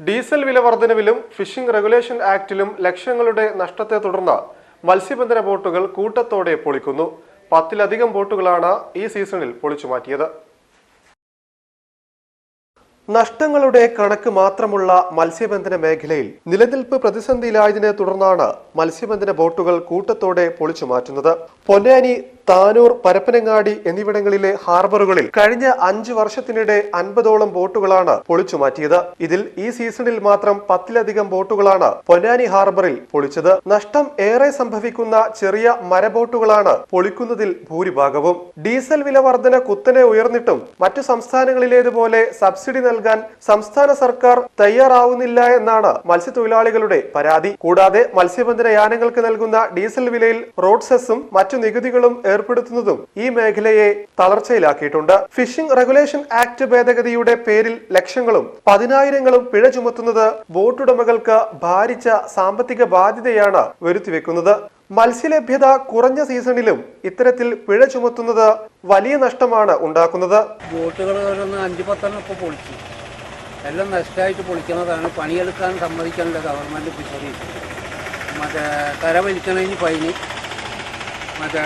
Diesel വില വർധനവിലും phishing regulation ആക്ടിലും ലക്ഷങ്ങളുടെ നഷ്ടത്തെ തുടർന്ന് മത്സ്യബന്ധന ബോട്ടുകൾ കൂട്ടത്തോടെ പൊളിക്കുന്നു. പത്തിലധികം ബോട്ടുകളാണ് ഈ സീസണിൽ പൊളിച്ചു മാറ്റിയത്. നഷ്ടങ്ങളുടെ കണക്ക് മാത്രമുള്ള മത്സ്യബന്ധന മേഖലയിൽ നിലനിൽപ്പ് പ്രതിസന്ധിയിലായതിനെ തുടർന്നാണ് മത്സ്യബന്ധന ബോട്ടുകൾ കൂട്ടത്തോടെ പൊളിച്ചു മാറ്റുന്നത്. പൊന്നാനി താനൂർ പരപ്പനങ്ങാടി എന്നിവിടങ്ങളിലെ ഹാർബറുകളിൽ കഴിഞ്ഞ അഞ്ചു വർഷത്തിനിടെ അൻപതോളം ബോട്ടുകളാണ് പൊളിച്ചു മാറ്റിയത്. ഇതിൽ ഈ സീസണിൽ മാത്രം പത്തിലധികം ബോട്ടുകളാണ് പൊന്നാനി ഹാർബറിൽ പൊളിച്ചത്. നഷ്ടം ഏറെ സംഭവിക്കുന്ന ചെറിയ മരബോട്ടുകളാണ് പൊളിക്കുന്നതിൽ ഭൂരിഭാഗവും. ഡീസൽ വില വർധന കുത്തനെ ഉയർന്നിട്ടും മറ്റു സംസ്ഥാനങ്ങളിലേതുപോലെ സബ്സിഡി നൽകാൻ സംസ്ഥാന സർക്കാർ തയ്യാറാവുന്നില്ല എന്നാണ് മത്സ്യത്തൊഴിലാളികളുടെ പരാതി. കൂടാതെ മത്സ്യബന്ധന യാനങ്ങൾക്ക് നൽകുന്ന ഡീസൽ വിലയിൽ റോഡ് സെസ്സും മറ്റു നികുതികളും ഏർപ്പെടുത്തുന്നതും ഈ മേഖലയെ തളർച്ചയിലാക്കിയിട്ടുണ്ട്. ഫിഷിംഗ് റെഗുലേഷൻ ആക്ട് ഭേദഗതിയുടെ പേരിൽ ലക്ഷങ്ങളും പതിനായിരങ്ങളും പിഴ ചുമത്തുന്നത് ബോട്ടുടമകൾക്ക് ഭാരിച്ച സാമ്പത്തിക ബാധ്യതയാണ് വരുത്തിവെക്കുന്നത്. മത്സ്യലഭ്യത കുറഞ്ഞ സീസണിലും ഇത്തരത്തിൽ പിഴ ചുമത്തുന്നത് വലിയ നഷ്ടമാണ് ഉണ്ടാക്കുന്നത്. ബോട്ടുകൾ അഞ്ചു പത്തെണ്ണം ഇപ്പോൾ പൊളിച്ചു. എല്ലാം നഷ്ടമായിട്ട് പൊളിക്കുന്നതാണ് പണിയെടുക്കാൻ സമ്മതിക്കാനുള്ള ഗവൺമെന്റ് ഫിഷറീസ് മറ്റേ കര വലിക്കണതിന് ഫൈന്. മറ്റേ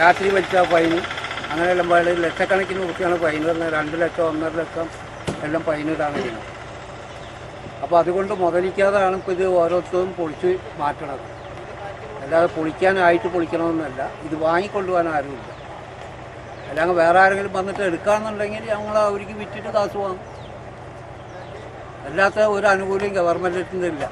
രാത്രി വലിച്ച ഫൈന്. അങ്ങനെയെല്ലാം പാട്. ലക്ഷക്കണക്കിന് കുട്ടിയാണ് ഫൈൻ വരുന്നത് രണ്ട് ലക്ഷം ഒന്നര ലക്ഷം എല്ലാം ഫൈൻ ഇടാൻ കഴിയുന്നത് അപ്പോൾ അതുകൊണ്ട് മുതലിക്കാതാണ് ഇപ്പോൾ ഇത് ഓരോരുത്തരും പൊളിച്ച് മാറ്റണത്. അല്ലാതെ പൊളിക്കാനായിട്ട് പൊളിക്കണമെന്നല്ല. ഇത് വാങ്ങിക്കൊണ്ടുപോകാൻ ആരുമില്ല. അല്ലെങ്കിൽ വേറെ ആരെങ്കിലും വന്നിട്ട് എടുക്കാന്നുണ്ടെങ്കിൽ ഞങ്ങൾ അവർക്ക് വിറ്റിട്ട് കാശ് വാങ്ങും. അല്ലാത്ത ഒരു ആനുകൂല്യം ഗവൺമെന്റിന്റെ ഇല്ല.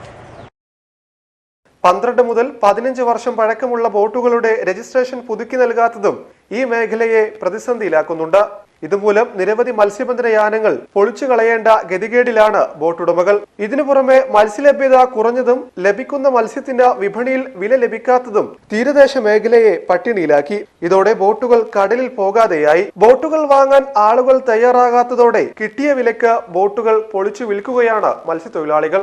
പന്ത്രണ്ട് മുതൽ പതിനഞ്ച് വർഷം പഴക്കമുള്ള ബോട്ടുകളുടെ രജിസ്ട്രേഷൻ പുതുക്കി നൽകാത്തതും ഈ മേഖലയെ പ്രതിസന്ധിയിലാക്കുന്നുണ്ട്. ഇതുമൂലം നിരവധി മത്സ്യബന്ധന യാനങ്ങൾ പൊളിച്ചു കളയേണ്ട ഗതികേടിലാണ് ബോട്ടുടമകൾ. ഇതിനു പുറമെ മത്സ്യലഭ്യത കുറഞ്ഞതും ലഭിക്കുന്ന മത്സ്യത്തിന്റെ വിപണിയിൽ വില ലഭിക്കാത്തതും തീരദേശ മേഖലയെ പട്ടിണിയിലാക്കി. ഇതോടെ ബോട്ടുകൾ കടലിൽ പോകാതെയായി. ബോട്ടുകൾ വാങ്ങാൻ ആളുകൾ തയ്യാറാകാത്തതോടെ കിട്ടിയ വിലക്ക് ബോട്ടുകൾ പൊളിച്ചു വിൽക്കുകയാണ് മത്സ്യത്തൊഴിലാളികൾ.